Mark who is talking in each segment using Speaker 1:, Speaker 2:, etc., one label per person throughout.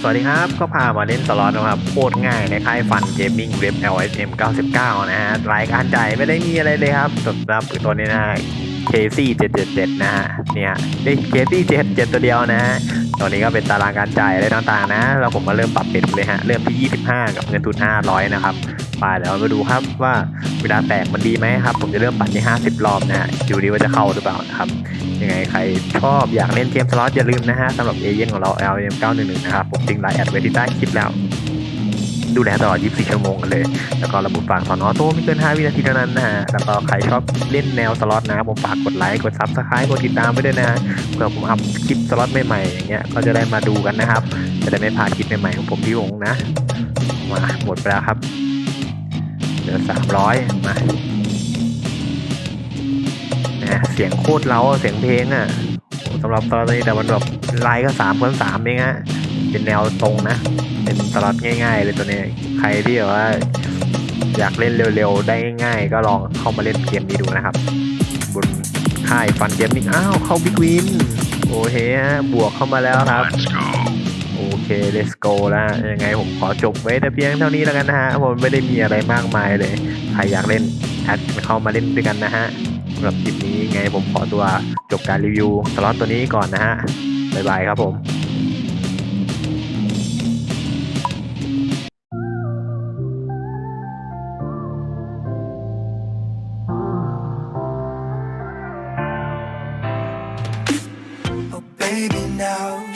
Speaker 1: สวัสดีครับ ก็พามาเล่นสล็อตนะครับโคตรง่ายในค่ายฟันเกมมิ่งเว็บ LSM 99 นะฮะรายการจ่ายไม่ได้มีอะไรเลยครับสำหรับตัวนี้นะ KC 777 นะฮะเนี่ยเฮ้ย KC 77 ตัวเดียวนะฮะตัวนี้ก็เป็นตารางการจ่ายอะไรต่างๆนะแล้วผมมาเริ่มปรับเป็ดเลยฮะ เริ่มที่ 25 กับเงินทุน 500 นะครับไปเดี๋ยวมาดูครับว่า เวลาแตกมันดีไหมครับ ผมจะเริ่มปั่นที่50 รอบนะฮะดูดีว่าจะเข้าหรือเปล่านะครับ ยังไงใครชอบอยากเล่นเกมสล็อตอย่าลืมนะฮะสำหรับเอเย่นของเรา LM911 นะครับผมทิ้งไลน์แอดไว้ที่ใต้คลิปแล้วดูแลตลอด 24 ชั่วโมงกันเลย แล้วก็ระบบฝากสอนออโต้ไม่เกิน 5 วินาทีเท่านั้นนะฮะ แล้วก็ใครชอบเล่นแนวสล็อตนะ ผมฝากกดไลค์ กดซับสไครต์กดติดตามไว้ด้วยนะเพื่อผมอัพคลิปสล็อตใหม่ๆ อย่างเงี้ย ก็จะได้มาดูกันนะครับ จะได้ไม่พลาดคลิปใหม่ๆของผมพี่วงนะ มาหมดไปแล้วครับ เหลือ300มานะเสียงโคตรเล้าเสียงเพลงอะสำหรับตอนนี้แต่มันแบบลายก็สามคนสามเองฮะเป็นแนวตรงนะ เป็นสล็อตง่าย ๆ เลยตัวนี้ใครที่แบบว่า อยากเล่นเร็วๆได้ง่าย ๆ ก็ลองเข้ามาเล่นเกมนี้ดูนะครับ บนค่ายฟันเกมนี้อ้าวเข้าบิ๊กวินโอเคฮะบวกเข้ามาแล้วครับ โอเค let's go แล้วยังไงผมขอจบไว้แต่เพียงเท่านี้แล้วกันนะฮะผมไม่ได้มีอะไรมากมายเลยใครอยากเล่นแอดเข้ามาเล่นด้วยกันนะฮะสำหรับคลิปนี้ไงผมขอตัวจบการรีวิวสล็อตตัวนี้ก่อนนะฮะบ๊ายบายครับผม
Speaker 2: baby, now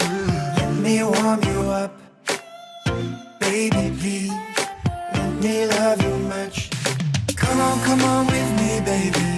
Speaker 2: me warm you up. Baby please Let me love you much. Come on, come on with me baby.